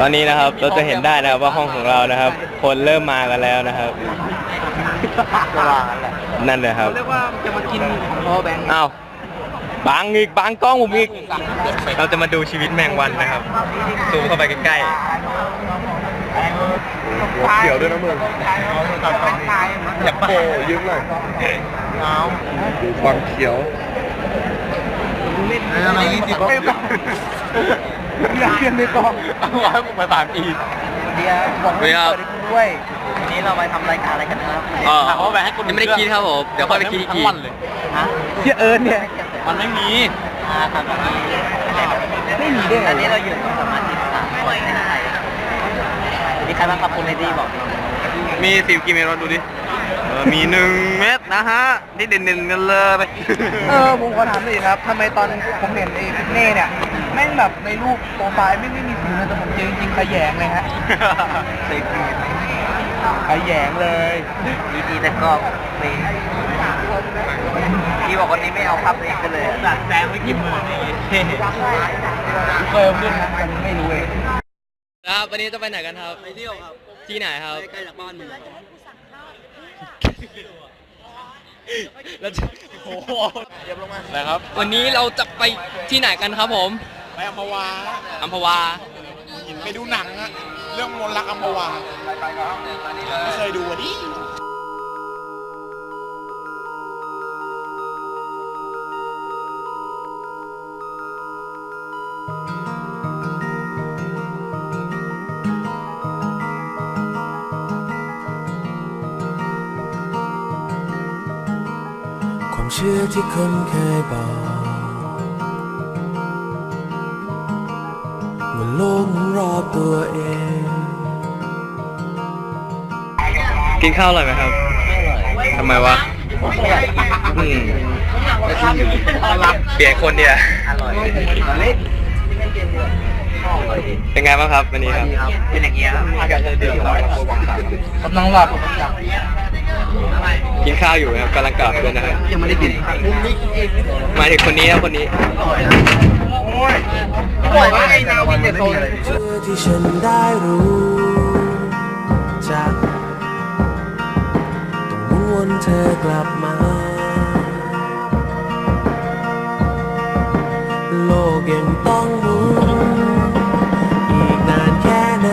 ตอนนี้นะครับเราจะเห็นได้นะครับว่าห้องของเรานะครับ คนเริ่มมากันแล้วนะครับก็วางนั่นแหละนั่นเลยครับเรียกว่าจะมากินพอแบงค์อ้าวบังอีกบังกล้องผมอีกเราจะมาดูชีวิตแมงวันนะครับซูมเข้าไปใกล้หัวเขียวด้วยนะมึงอยากโปยืมหน่อยเอาฟังเขียวอะไรยี่สิบไม่ต้ องอยากเปลี่ยนในกองเอาไว้ผมไปผ่านอีก เดียวบอกให้เปิดให้คุณด้วยวันนี้เราไปทำรายการอะไรกันครับๆอ๋อยังไม่ได้คิดครับผมเดี๋ยวค่อยไปคิดอีกทีฮะเชื่อเอิญเนี่ย มันไม่มีอ่าครับไม่มีด้ไงตอนนี้เราอยู่กับสมาชิกสามคนในไทยมีใครบ้างครับคุณเลดี้บอกมีสิบกิโลเมตรดูดิเออมีหนึ่งเม็ดนะฮะที่เด่นๆกันเลย เออผมขอถามหน่อยครับทำไมตอนผมเห็นไอ้เน่เนี่ย แม่งแบบในรูปโปรไฟล์ไม่ไม่มีผิวเลยแต่ผมเจอจริงๆขยงเลยฮะขยงเลยดีๆแต่ก็ไม่พี่บอกวันนี้ไม่เอาภาพเองกันเลยดัดแปลงไว้กี่หมื่นเคยเอาขึ้นนะแต่ไม่รู้เองครับวันนี้จะไปไหนกันครับไปเที่ยวครับที่ไหนครับใกล้จากบ้านมึงแล้วจะโอ้โหเรียบลงมานะครับ วันนี้เราจะไปที่ไหนกันครับผม ไปอัมพวาอัมพวาหินไปดูหนังอะเรื่องมนต์รักอัมพวาไม่เคยดูอะดิความเชื่อที่คนเคยบอก ตัวเอง กินข้าวอร่อยไหมครับทำไมวะอืมเปลี่ยนคนเดียวอร่อยเป็นไงบ้างครับวันนี้ครับ เป็นอย่างเงี้ยครับกำลังหลับกินข้าวอยู่ครับกำลังกลับด้วยนะครับยังไม่ได้กินหมายถึงคนนี้นะคนนี้ ปล่อยว่าไอ้นาวินจะโซนอที่ฉันได้รู้จากต้องวนเธอกลับมา โลกยังต้องหมุนอีกนานแค่ไหน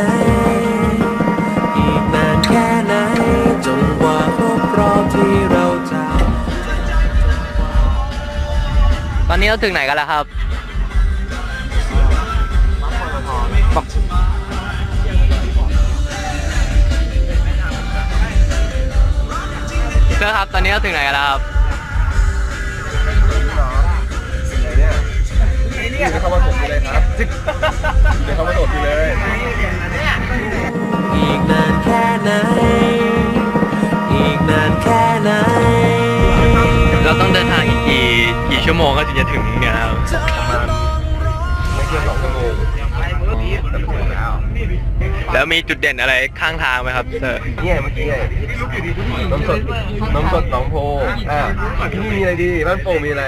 อีกนานแค่ไหน จนกว่าครบรอบที่เราจะ ตอนนี้เราถึงไหนกันแล้วครับ เจ้าครับ ตอนนี้เราถึงไหนกันแล้วครับนี่เข้ามาถมอยู่เลยครับเดี๋ยวเข้ามาถมอยู่เลย อีกนานแค่ไหน อีกนานแค่ไหน เราต้องเดินทางอีกกี่กี่ชั่วโมงก็ถึงจะถึงเนี่ยครับไม่เกินสองชั่วโมงแต่ถึงแล้ว แล้วมีจุดเด่นอะไรข้างทางไหมครับเซอร์นี่ยเมื่อกี้ไงน้ำสดน้ำสดหนองโพอ่าที่นี่มีอะไรดีบ้านโป่งมีอะไร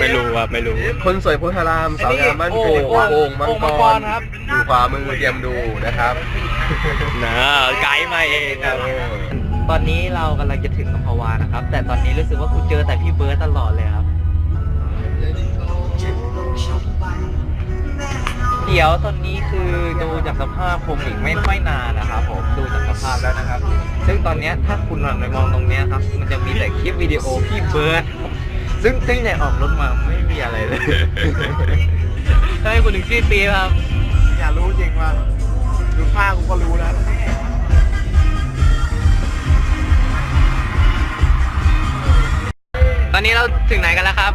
ไม่รู้ครับไม่รู้ คนสวยโพธารามสาวงามบ้านโป่งโป่งมังกรครับอยู่ขวามือเตรียมดูนะครับนะไกด์มาเองครับตอนนี้เรากำลังจะถึงอัมพวานะครับ แต่ตอนนี้รู้สึกว่ากูเจอแต่พี่เบิร์ดตลอดเลยครับ เดี๋ยวตอนนี้คือดูจากสภาพคงอีกไม่ค่อยนานนะครับผมดูจากสภาพแล้วนะครับ ซึ่งตอนเนี้ยถ้าคุณหันไปมองตรงเนี้ยครับมันจะมีแต่คลิปวิดีโอพี่เบิร์ดซึ่งซึ่งเนี่ยออกรถมาไม่มีอะไรเลยถ้าให้คุณถึงสิ้นปีครับอยากรู้จริงว่าดูผ้ากูก็รู้แล้วตอนนี้เราถึงไหนกันแล้วครับ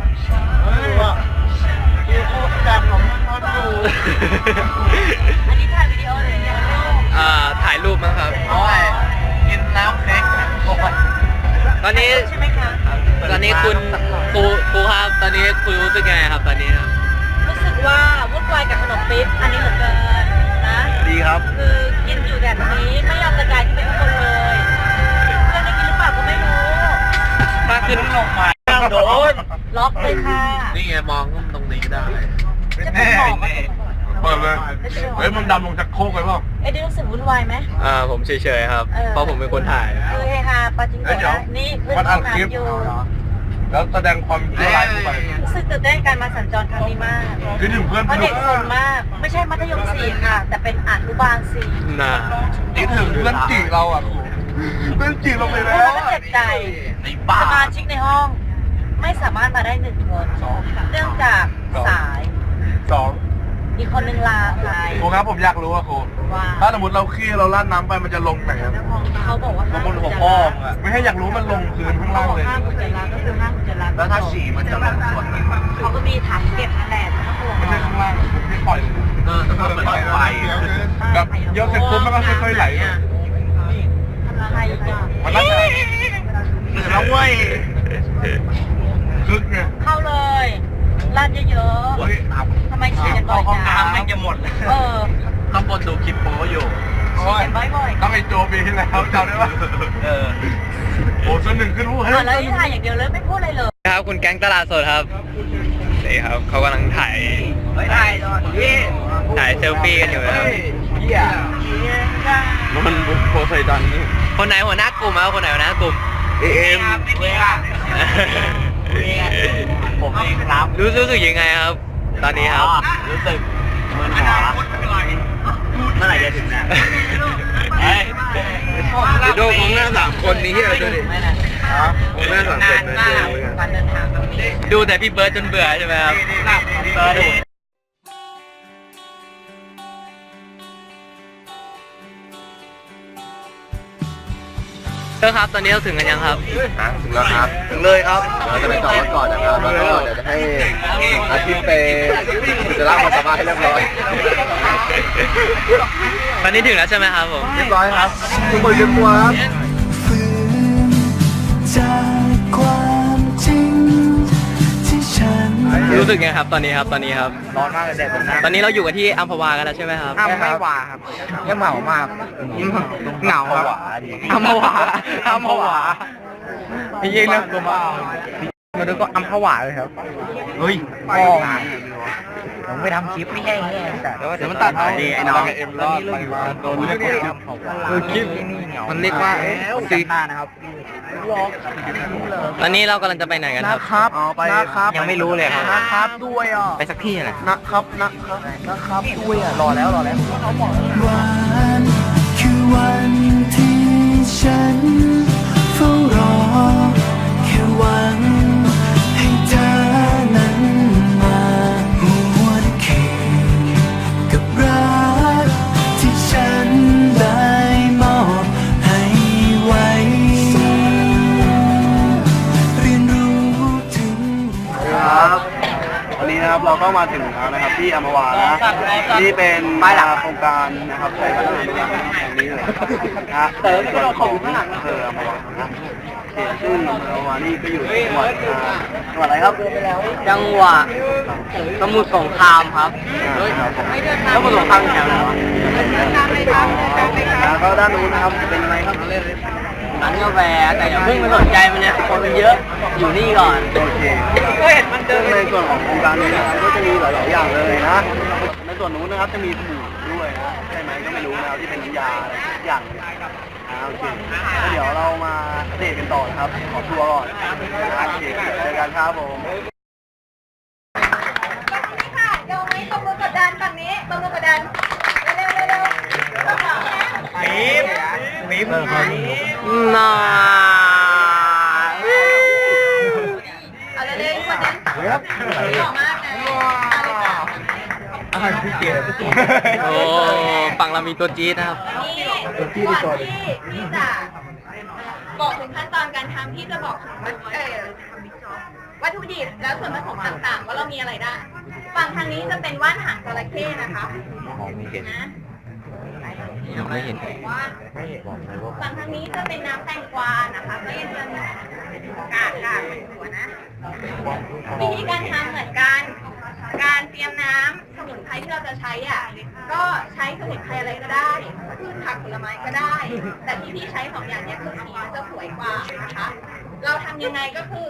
แบบของมันอยู่อันนี้ถ่ายวิดีโอเลยเนี่ยอ่าถ่ายรูปมั้งครับ โอ้ยกินน้ำเค้กโอ้ยตอนนี้ ใช่ไหมคะตอนนี้คุณครูครูครับ ตอนนี้คุณรู้สึกยังไงครับ ตอนนี้ครับรู้สึกว่าวุ่นวายกับขนมปิ๊บอันนี้เหลือเกินนะ ดีครับคือกินอยู่แบบนี้ไม่ยอมกระจายที่เป็นทุกคนเลยเพื่อนได้กินหรือเปล่าก็ไม่รู้ ถ้าขึ้นลงมาโดน ล็อกเลยค่ะนี่ไงมองตรงนี้ก็ได้ จะเป็นหมอกก็เปิดเลยจะไม่ใช่เฮ้ยมันดำลงจากโคกไปเปล่าเอ้ยได้รู้สึกวุ่นวายไหม อ่าผมเฉยๆครับเออเพราะผมเป็นคนถ่าย เออเฮฮาปาจิงโกะนะนี่เพื่อนมันห้อัองดคลิปน้ำอยู่แล้วแสดงความละลายลงไปรู้สึกตื่นเต้นการมาสัญจรครั้งนี้มากคือถึงเพื่อนเพราะพี่เด็กสนมาก ไม่ใช่มัธยมสี่ค่ะ แต่เป็นอนุบาลสี่น่าคิดถึงเพื่อนจีเราอะเพื่อนจีเราไปพูแล้ดวแล้วก็เจ็บใจไอ้บ้าสมาชิกในห้อง ไม่สามารถมาได้หนึ่งคนเนื่องจากสาย สองอีกคนนึงลาไปครูครับผมอยากรู้อะครูว่าถ้าสมมติเราขี้เราลาดน้ำไปมันจะลงไหนครับเขาบอกว่าลงบนหัวพ่อมึงอะไม่ให้อยากรู้มันลงพื้นข้างล่างเลยห้ามอุจจาระก็คือห้ามอุจจาระแล้วถ้าฉี่มันจะลงส่วนไหนเขาก็มีถังเก็บนั่นแหละแต่ก็ห่วงไม่ใช่ข้างล่างไม่ปล่อยเลยเออปล่อยไปแบบเยอะเสร็จปุ๊บมันก็ค่อยๆไหลใครอะมันน่าจะแล้วเว้ย คึกไงเข้าเลยลาดเยอะเฮ้ยอับๆทำไมฉีดกันบ่อยจังจะหมดเลยเออข้างบนดูคลิปโป้อยู่ฉีดกันบ่อยๆต้องไอโจปีที่แล้วจำได้ปะเออ โอ้ส่วนหนึ่งขึ้นรู้อะแล้วที่ถ่ายอย่างเดียวเลยไม่พูดอะไรเลย ครับคุณแก๊งตลาดสดครับนี่ครับเขากำลังถ่ายไม่ได้ตอนนี้ถ่ายเซลฟี่กันอยู่นะครับเหี้ยมันโพไซดอนนี่คนไหนหัวหน้ากลุ่มครับคนไหนหัวหน้ากลุ่ม เอ็ม เวลา ผมเองครับรู้รู้สึกยังไงครับ ตอนนี้ครับ รู้สึกเหมือนหัวเมื่อไหร่จะถึงนะเฮ้ยดูผมหน้าสามคนนี้เฮียดูดิผมหน้าสามคนนะการเดินทางครั้งนี้ดูแต่พี่เบิร์ดจนเบื่อใช่ไหมครับเจ้าครับตอนนี้เราถึงกันยังครับถึงแล้วครับถึงเลยครับ เราจะไปจอดรถก่อนนะครับแล้วก็เดี๋ยวจะให้อาทิตย์ไปจะรับความสามารถให้เรียบร้อยตอนนี้ถึงแล้วใช่ไหมครับผม เรียบร้อยครับทุกคนเตรียมตัวครับ รู้สึกไงครับ ตอนนี้ครับ ตอนนี้ครับ ร้อนมากเลยแดดนะตอนนี้เราอยู่กันที่อัมพวากันแล้วใช่ไหมครับห้ามไม่วาครับยังเหงามากเหงาครับอัมพวาอัมพวาพี่ยิ่งนะตัวมา มาดูก็อัมพวาเลยครับเฮ้ยพ่อผมไปทำคลิปไม่แห้งแห้งแต่เดี๋ยวมันตัดดีไอ้น้องเอ็มรอดไปมาโดนเรียกว่าคือคลิปมันเรียกว่าซีนานะครับตอนนี้เรากำลังจะไปไหนกันครับครับนะครับยังไม่รู้เลยครับนะครับด้วยอะไปสักที่นะนะครับนะครับนะครับด้วยอะรอแล้วรอแล้ววันคือวันที่ฉัน นนี้นะครับเราก็มาถึงแล้วนะครับที่อัมพวานะนี่เป็นป้ายหลักโครงการนะครับใช้พัฒนาแห่งนี้เลยนะฮะเติมส่วนของอำเภออัมพวานะเขตซึ่งอำเภออัมพวานี่ก็อยู่จังหวัดอ่าจังหวัดอะไรครับ จังหวะสมุทรสงครามครับครับผมสมุทรสงครามแถวไหนวะแล้วก็ด้านนู้นนะครับเป็นอะไรครับเล่น ร้านกาแฟแต่อย่าเพิ่งไปสนใจมันเนี่ยคนมันเยอะอยู่นี่ก่อนโอเคก็เห็นมันเดินในส่วนของโครงการนี้นะครับก็จะมีหลายๆอย่างเลยนะ ในส่วนนู้นนะครับจะมีสบู่ด้วยนะใช่ไหมก็ไม่รู้นะครับที่เป็นน้ำยาอะไรทุกอย่างเลยอ่าโอเคแล้วเดี๋ยวเรามาอัปเดตกันต่อนะครับขอทัวร์ก่อนนะโอเคเจอกันครับผมค่ะเดี๋ยวนี้ตบมือกดดันฝั่งนี้ตบมือกดดันเร็วๆเร็ว ๆมีมมีมน่าเอาเร็วๆกว่านั้นหล่อมากนะโอ้ฝั่งเรามีตัวจี๊ดนะครับนี่ก่อนที่ที่จะบอกถึงขั้นตอนการทำที่จะบอกถึงวัตเอ่อวัตถุดิบแล้วส่วนผสมต่างๆ ว่าเรามีอะไรได้ ฝั่งทางนี้จะเป็นว่านหางจระเข้นะคะมองไม่เห็นนะ ยังไม่เห็นว่าฝั่งทางนี้จะเป็นน้ำแตงกวานะคะก็ยังจะมีกากกากเป็นหัวนะวิธีการทำเหมือนกันการเตรียมน้ำสมุนไพรที่เราจะใช้อะก็ใช้สมุนไพรอะไรก็ได้พืชผักผลไม้ก็ได้ แต่ที่พี่ใช้สองอย่างเนี้ยคือสีมันจะสวยกว่านะคะ เราทำยังไงก็คือ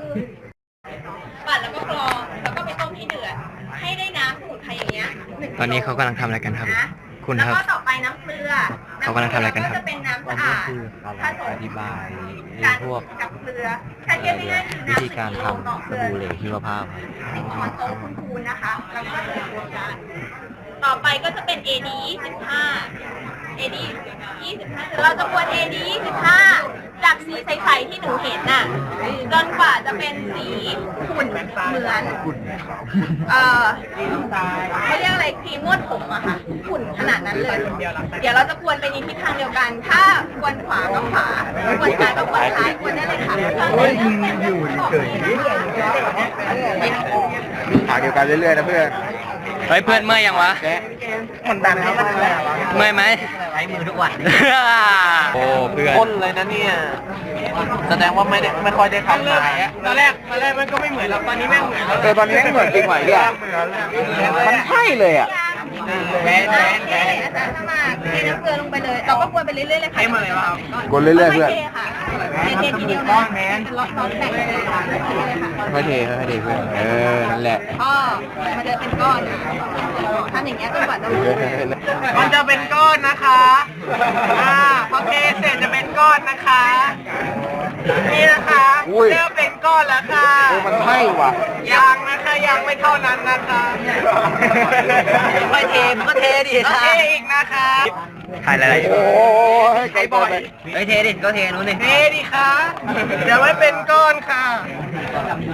ปั่นแล้วก็กรองแล้วก็ไปต้มที่เดือดให้ให้ได้น้ำสมุนไพรอย่างเงี้ยหงตอนนี้เขากำลังทำอะไรกันครับนะ คุณแล้วครับ ก็ต่อไปน้ำเกลือเขากำลังทำอะไรกันครับก็จะเป็นน้ำสะอาดผสมอธิบายกันพวกกับเกลือถ้าเทียบง่ายๆคือวิน้ำธีการทำต่อสเกลือบู่เหลวชีวภาพสิบช้อนโต๊ะคูณๆนะคะ แล้วก็ใส่กระบวนการต่อไปก็จะเป็น AD 25 AD 25เราจะกวน AD 25จากสีใสๆที่หนูเห็นน่ะจนกว่าจะเป็นสีขุ่นเหมือนเอ่อเขาเรียกอะไรครีมนวดผมอะค่ะขุ่นขนาดนั้นเลย เดี๋ยวเราจะกวนไปในทิศทางเดียวกัน ถ้ากวนขวาก็ขวากวนซ้ายก็กวนซ้ายกวนได้เลยค่ะเฮ้ยอยู่เฉยหาเดียวกันเรื่อยๆนะเพื่อน เฮ้ยเพื่อนเมื่อยยังวะมันดันครับมันดันเมื่อยไหมใช้มือทุกวัน โอ้เพื่อนพ่นเลยนะเนี่ย แสดงว่าไม่ได้ไม่ค่อยได้ทำนายอะตอนแรกตอนแรกมันก็ไม่เหมือนแล้วตอนนี้แม่งเหมือนเออตอนนี้แม่งเหมือนจริงไหวเนี่ยมันใช่เลยอะ แหวนแหวนแหวนอาจารย์สมัครเทน้ำเกลือลงไปเลย เราก็กวนไปเรื่อยๆเลยค่ะให้มาเลยครับกวนเรื่อยๆเพื่อนเททีเดียวนะเป็นล็อตๆแบ่งไปเลยค่ะเทเลยค่ะค่อยเทค่อยเทเพื่อนเออนั่นแหละก็มันจะเป็นก้อนทำอย่างเงี้ยจนกว่าจะรู้มันจะเป็นก้อนนะคะ อ่าพอเทเสร็จจะเป็นก้อนนะคะ นี่นะคะเริ่มเป็นก้อนแล้วค่ะมันใช่ว่ะ ยังนะคะยังไม่เท่านั้นนะคะค่อยเทมันก็เทดิเทอีกนะคะถ่ายอะไรอยู่โอ้ยไกลบ่อยเฮ้ยเทดิก็เทนู้นดิเทดิคะเดี๋ยวไม่เป็นก้อนค่ะ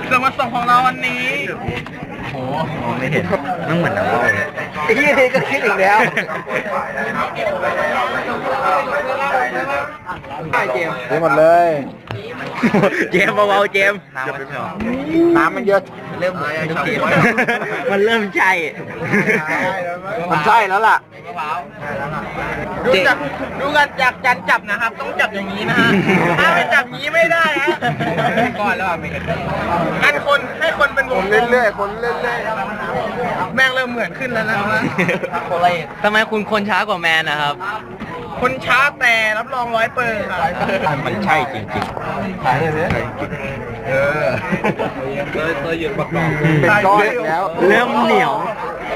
ส่วนผสมของเราวันนี้ไม่เห็นมันเหมือนน้ำเล่าเลย ไอ้ที่เทก็คิดอีกแล้ว เกมเทหมดเลย เจมส์เบาๆเจมส์น้ำมันชอบน้ำมันเยอะ เริ่มเหมือนทุกทีมันเริ่มใช่มันใช่แล้วล่ะดูเจ๊จากดูกันจากจันจับนะครับ ต้องจับอย่างนี้นะฮะถ้าไม่จับอย่างนี้ไม่ได้ฮะก้อนแล้วอะไม่เห็นกันคนให้คนเป็นวงเรื่อยๆคนเรื่อยๆแม่งเริ่มเหมือนขึ้นแล้วนะครับโคเลตทำไมคุณคนช้ากว่าแมนนะครับ คนช้าแต่รับรองร้อยเปอร์ครับมันใช่จริงๆถ่ายเลยเออเคยเคยหยุดประกอบเป็นก้อนอีกแล้ว เริ่มเหนียว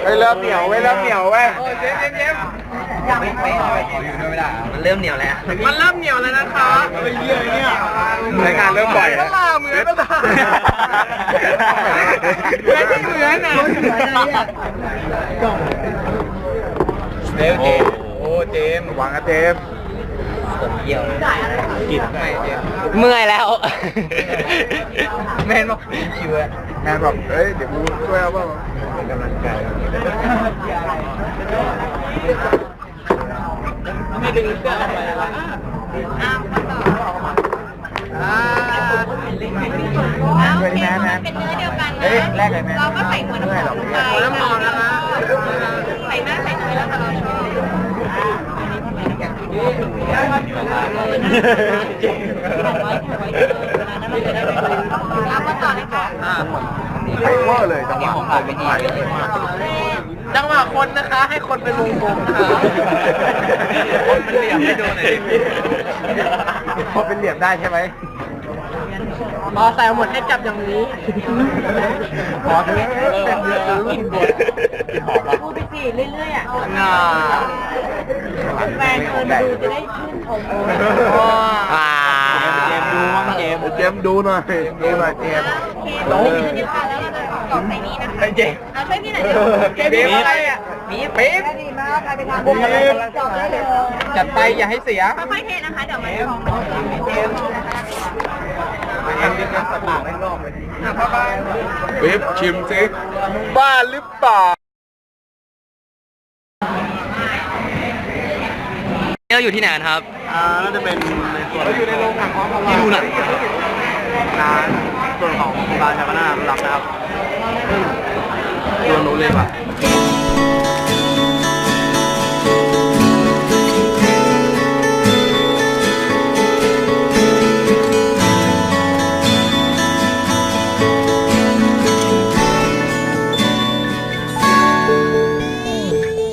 เฮ้ยเริ่มเหนียวเว้ยเริ่มเหนียวเว้ยไม่ไม่ไม่ได้ มันเริ่มเหนียวแล้ว มันเริ่มเหนียวแล้วนะคะเฮ้ยเยอะเนี่ยรายการเริ่มบ่อยแล้วล่ะเหมือนปะล่ะเหมือนไม่เหมือนอะเร็วเจโอ้ เจมหวังอะเจมผมเกี่ยวกินไม่เจเมื่อยแล้ว แมนบอกชิวอะแมนบอกเฮ้ยเดี๋ยวกูช่วยเอาบ้างกำลังใจไม่ดึงเสื้อทำไมล่ะอ้าวก็ต่ออ่าอ้าวโอเคมันเป็นเนื้อเดียวกันนะเราก็ใส่หัวน้ำหอมลงไปน้ำหอมนะคะใส่มากใส่น้อยแล้วแต่เราชอบ เอามาต่อเลยค่ะไฮเวอร์เลยจังหวะผมผ่านไปจังหวะคนนะคะ ให้คนเป็นวงกลมนะคะคนเป็นเหลี่ยมให้ดูหน่อยดิพอเป็นเหลี่ยมได้ใช่ไหมพอใส่หมดให้จับอย่างนี้พอเถอะเป็นเรื่องรุ่นบทกินหอมแล้วพูดไปสิเรื่อยๆอะน่า แฟนคนดูจะได้ชื่นชมอ่าเจมดูมั้งเจมเจมดูหน่อยดูหน่อยเจมโอเคเราจะผ่านแล้วเราจะกรอกใส่นี้นะคะเจมเอาช่วยพี่หน่อยเร็วเจมอะไรอะบีบบีบดีมากใครไปทำบุญกันเลยจัดไปอย่าให้เสียค่อยๆเทนะคะเดี๋ยวมันจะพองเจมเจมบีบสปากมบเลยบีบชิมสิบ้าหรือเปล่า เราอยู่ที่ไหนกันครับ อ่าน่าจะเป็นในส่วนเราอยู่ในโรงหนังของที่ดูหนัง ร้านส่วนของร้านชาบานารับนะครับตัวรู้เลยป่ะ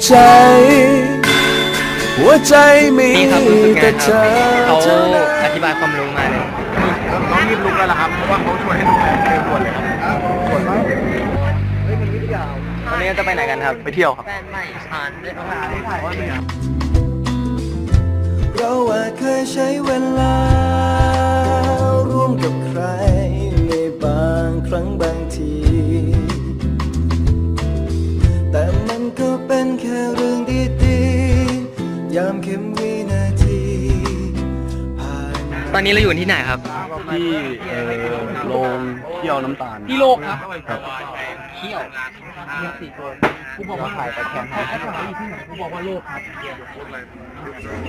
ใจ หัวใจมีนี่ครับรู้สึกไงแต่คเธรัอบเขาเท่านั้นอธิบายความรู้มาเลยน้องรีบลุกแล้วล่ะครับ เพราะว่าเขาชวนให้ลุกแล้วเต็มปวดเลยครับปวดมากเฮ้ยมันวิทยาวันนี้จะไปไหนกันครับ ไปเที่ยวครับเราอาจเคยใช้เวลา ร่วมกับใครในบางครั้งบางที อนนี้เราอยู่ที่ไหนครับ ที่เอ่อโรงเที่ยวน้ำตาลที่โลกครับครับเที่ยวมีสี่คนกูบอกว่าถ่ายไปแข่งที่ไหนที่ไหนกูบอกว่าโลกครับ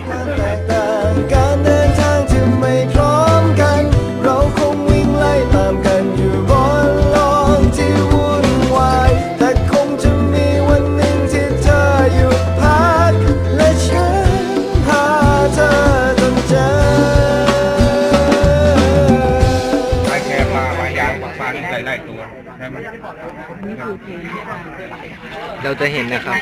ความแตกต่างการเดินทางที่ไม่พร้อมกัน เราคงวิ่งไล่ตามกันอยู่ เราจะเห็นนะครับ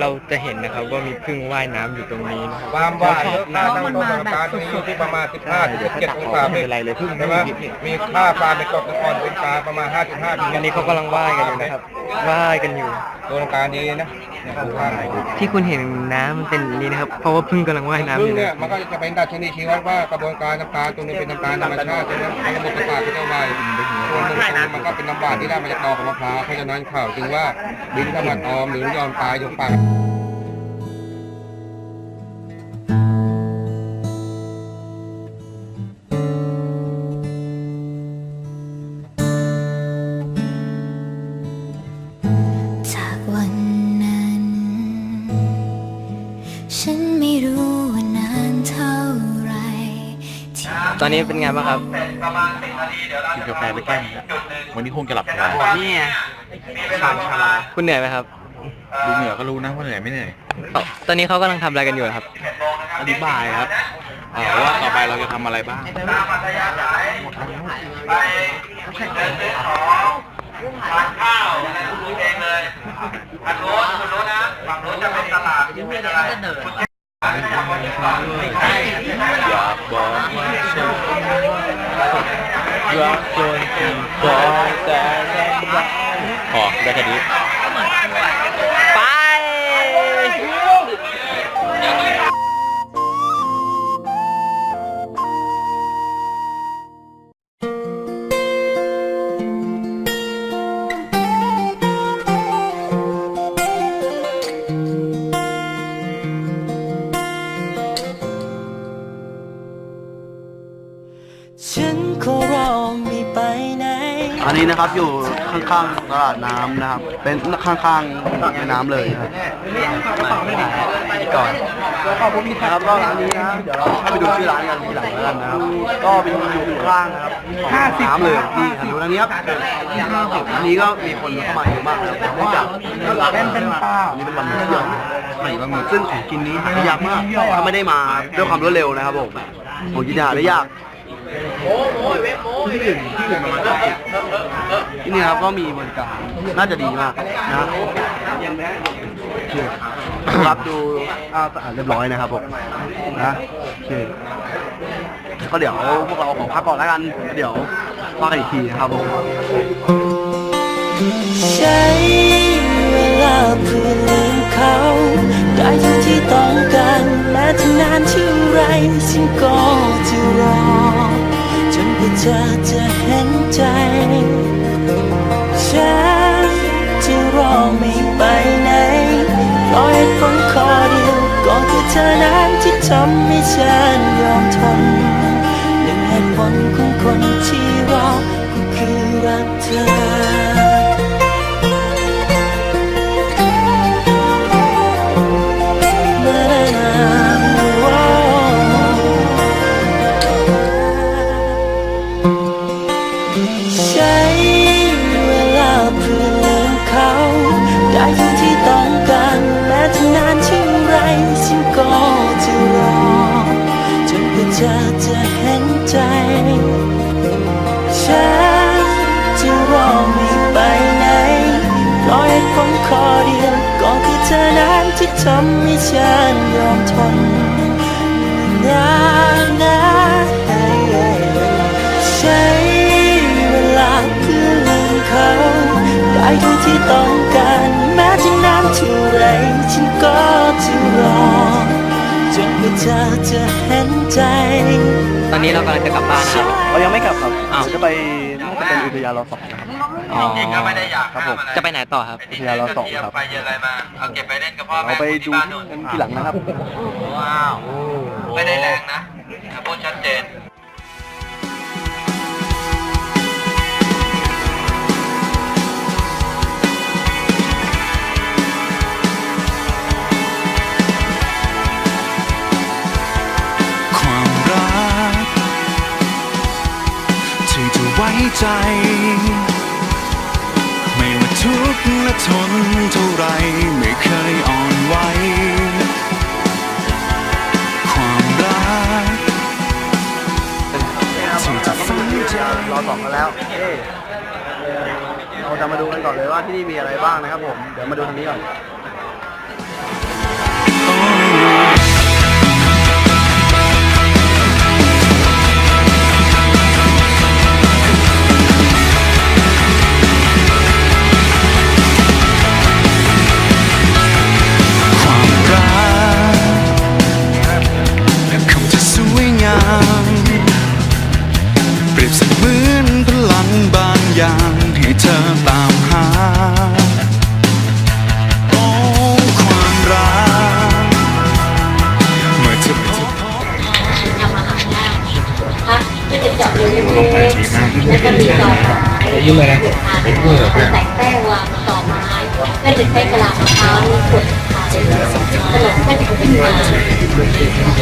เราจะเห็นนะครับว่ามีพึ่งว่ายน้ำอยู่ตรงนี้นะครับความหวานเยอะค่าตั้งต้นราคาตรงนี้อยู่ที่ประมาณ 15ถึง17องศาเซลเซียสใช่ไหมมีค่าปลาเป็นกรดเป็นอ่อนเป็นปลาประมาณ 5.5ถึงอันนี้เขากำลังว่ายกันอยู่นะครับว่ายกันอยู่ตัวราคาดีนะเนี่ยดูว่าไหนดูที่คุณเห็นน้ำมันเป็นอย่างนี้นะครับ เพราะว่าพึ่งกำลังว่ายน้ำอพึ่งยู่เนี่นะยมันก็จะเป็นดัชนีชี้วัดว่ากระบวนการน้ำตาลตัวนี้เป็นน้ำตาลธรรมชาติใช่ไหมระบบประสาทก็จะไวส่วนหนึ่งมันก็เป็นน้ำหวานที่ได้มาจากดอกของมะพร้าวเพราะฉะนั้นข่าวจึงว่าดินถ้ามันออมหรือยอมตายยกปากจากวันนั้นฉันไม่รู้ว่านานเท่าไหรที่ตอนนี้เป็นไงบ้างครับ กินกาแฟไปแก้มวันนี้คงจะหลับสบาย นี่คุณเหนื่อยไหมครับ ดูเหงื่อก็รู้นะว่าเหนื่อยไม่เหนื่อยตอนนี้เขากำลังทำอะไรกันอยู่ครับ อธิบายครับอ่าว่าต่อไปเราจะทำอะไรบ้างอยากบอกให้เธอรักจนถึงปลายแต่รักพอได้แค่นี้ อันนี้นะครับอยู่ข้างๆตลาดน้ำนะครับ เป็นข้างๆแม่น้ำเลยครับก่อนนะครับก็อันนี้นะเดี๋ยวเราเข้าไปดูชื่อร้านกันทีหลังแล้วกันนะครับ ก็เป็นอยู่ข้างนะครับของน้ำเลยนี่ครับดูอันนี้ครับอันนี้ก็มีคนเข้ามาเยอะมากนะครับเนื่องจากเป็นเป็นปลาอันนี้เป็นวันเที่ยวใหม่บางมีซึ่งของกินนี้หายากมากถ้าไม่ได้มาด้วยความรวดเร็วนะครับผมของกินหาได้ยาก ที่อื่นที่อื่นมาไทยอะนี่ครับก็มีบริการน่าจะดีมากนะโอเคครับดูอ้าวสะอาดเรียบร้อยนะครับผมนะโอเคก็เดี๋ยวพวกเราขอพักก่อนแล้วกัน เดี๋ยวว่ากันอีกทีนะครับผมใช้เวลาเพื่อลืมเขาได้เท่าที่ต้องการแม้จะนานเท่าไรฉันก็จะรอ เธอจะเห็นใจ ฉันจะรอไม่ไปไหนเพราะเหตุผลข้อเดียวก็คือเธอนั้นที่ทำให้ฉันยอมทนหนึ่งเหตุผลของคนที่รอก็คือรักเธอ อจะเห็นใจ ฉันจะรอไม่ไปไหนราะเหตุผลข้อเดียวก็คือเธอนั้นที่ทำให้ฉันยอมทนนานนะใช้เวลาเพื่อลืมเขาได้เท่าที่ต้องการแม้จะนานถึงไรฉันก็จะรอ จนกว่าเธอจะเห็นใจ ตอนนี้เรากำลังจะกลับบ้านนะครับ เรายังไม่กลับครับอ้าวเดี๋ยวจะไปน่าจะเป็นอุทยานรอสองนะครับ อ๋อ จริงๆก็ไม่ได้อยากครับผมจะไปไหนต่อครับ อุทยานรอสองครับ ไปเยอะอะไรมา เอาเก็บไปเล่นกับพ่อแม่เราไปดูที่บ้านนู่นกันทีหลังนะครับ ว้าว ไม่ได้แรงนะ ใจ ไม่ว่าทุกข์และทนเท่าไรไม่เคยอ่อนไหวความรักที่จะฝังใจรอสองกันแล้วเอ้เราจะมาดูกันก่อนเลยว่าที่นี่มีอะไรบ้างนะครับผม เดี๋ยวมาดูทางนี้ก่อน ต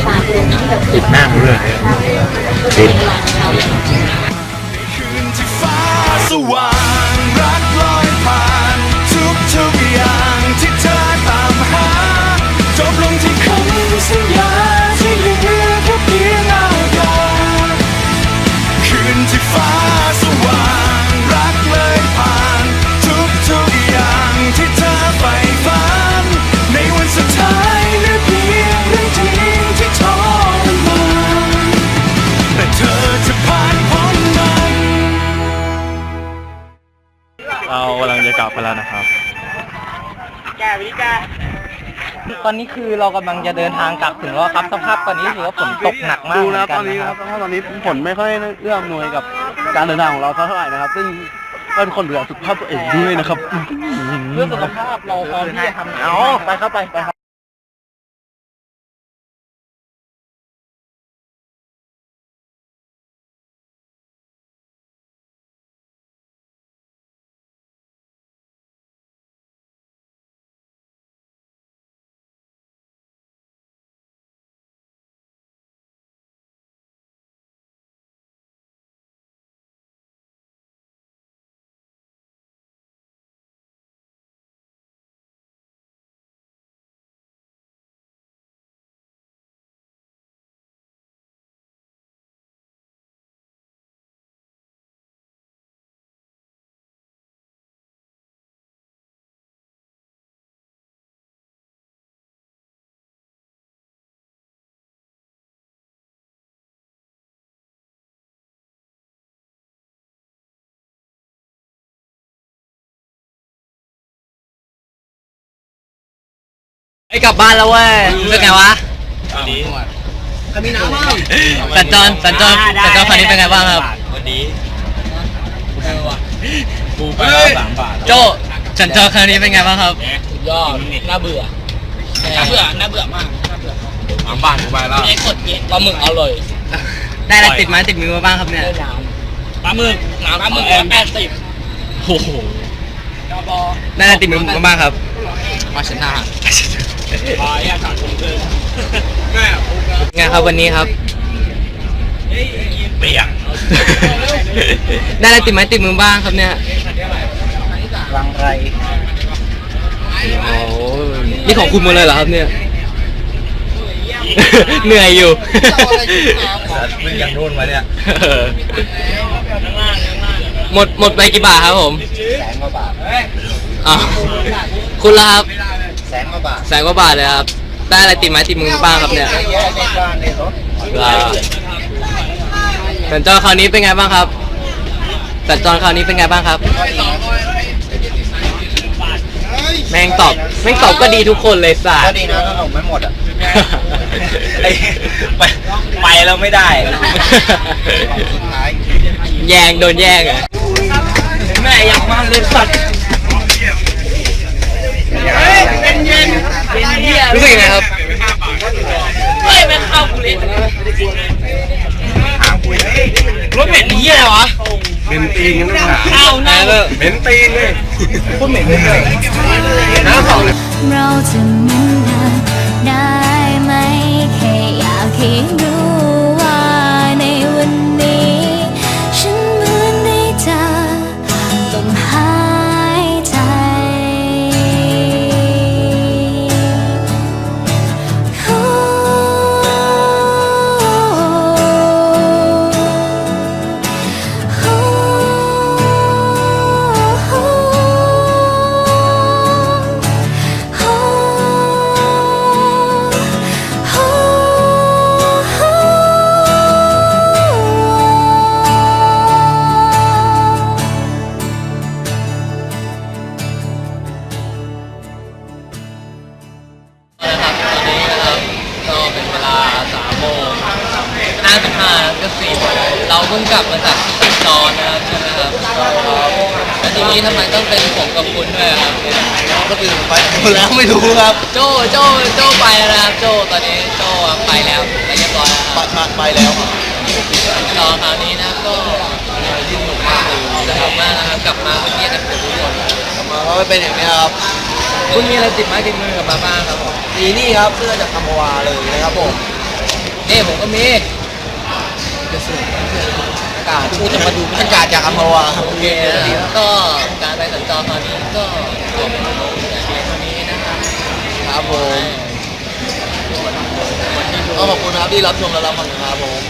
ตอนนี้คือเรากำลังจะเดินทางกลับถึงแล้วครับสภาพตอนนี้ถือว่าฝนตกหนักมากดูเหมืนะอนตกัอนนนี้นะคครัรับบเพราะว่าตอนนี้ฝนไม่ค่อยเอื้ออำนวยกับการเดินทางของเราเท่าไหร่นะครับ ซึ่งเป็นคนดูแลสุขภาพตัวเองด้วยนะครับ เพื่อสุขภาพเราพร้อมที่จะทำเอาไปครับไปไปครับ ไอ้กลับบ้านแล้วเว้ยเป็นไงวะ วันนี้สัญจรสัญจรสัญจรคราวนี้เป็นไงบ้างครับ วันนี้กูไปแล้วสามบาทโจสัญจรคราวนี้เป็นไงบ้างครับยอดน่าเบื่อน่าเบื่อน่าเบื่อมากสามบาทกูไปแล้วปลาหมึกอร่อย ได้อะไรติดไม้ติดมือมาบ้างครับเนี่ยปลาหมึกหนาปลาหมึกแปดสิบโอ้โหได้อะไรติดมือมาบ้างครับ มาชนะปลาแยกขาดคงเกินแม่ไงครับวันนี้ครับเปียกได้อะไรติดไม้ติดมือบ้างครับเนี่ยรังไรโอ้นี่ของคุณหมดเลยเหรอครับเนี่ยเหนื่อยอยู่มึงยังรุ่นมาเนี่ยหมดหมดไปกี่บาทครับผมแสนกว่าบาทอ้าว คุณล่ะครับแสนกว่าบาทแสนกว่าบาทเลยครับ ได้อะไรติดไม้ติดมือบ้างครับเนี่ยเยอะแยะในบ้านในรถอ่าสัญจรคราวนี้เป็นไงบ้างครับสัญจรคราวนี้เป็นไงบ้างครับสแม่งตอบแม่งตอบก็ดีทุกคนเลยสัตก็ว์ดีนะขนมไม่หมดอะไอ้ไปไปแล้วไม่ได้สุดท้าย แยงโดนแยงอะแม่อยากมาเลยสัตว์ รู้สึกยังไงครับเฮ้ยแม่งเข้ากูเลยรถเหม็นเหี้ยอะไรวะเป็นตีนกันนะเข้าหน้าเลยเป็นตีนเลยพูดเหม็นเลยน้ำสองเราจะเหมือนเดิมได้ไหมแค่อยากให้รู้ 55ก็สิบเราเพิ่งกลับมาจากที่นอนนะครับใช่ไหมครับแล้วทีนี้ทำไมต้องเป็นผมกับคุณด้วยครับก็คือไปแล้วไม่รู้ครับโจโจโจไปแล้วนะครับโจตอนนี้โจไปแล้วไปเรียบร้อยแล้วครับไปแล้วครับต่อคราวนี้นะก็ยิ่งหนดีมากเลยนะครับมากนะครับกลับมาเมื่อกี้กันทุกคนกลับมาก็ไม่เป็นอย่างนี้ครับคุณมีอะไรติดไม้ติดมือกับมาบ้างครับผมมีนี่ครับเสื้อจากอัมวาเลยนะครับผม เอ้ผมก็มี อากาศพูดจะมาดูบรรยากาศจากคำวาโอเคนะครับก็การไปสัญจรตอนนี้ก็จบแต่เพียงเท่านี้นะครับครับผมก็ขอบคุณนะครับที่รับชมและรับฟังนะครับผม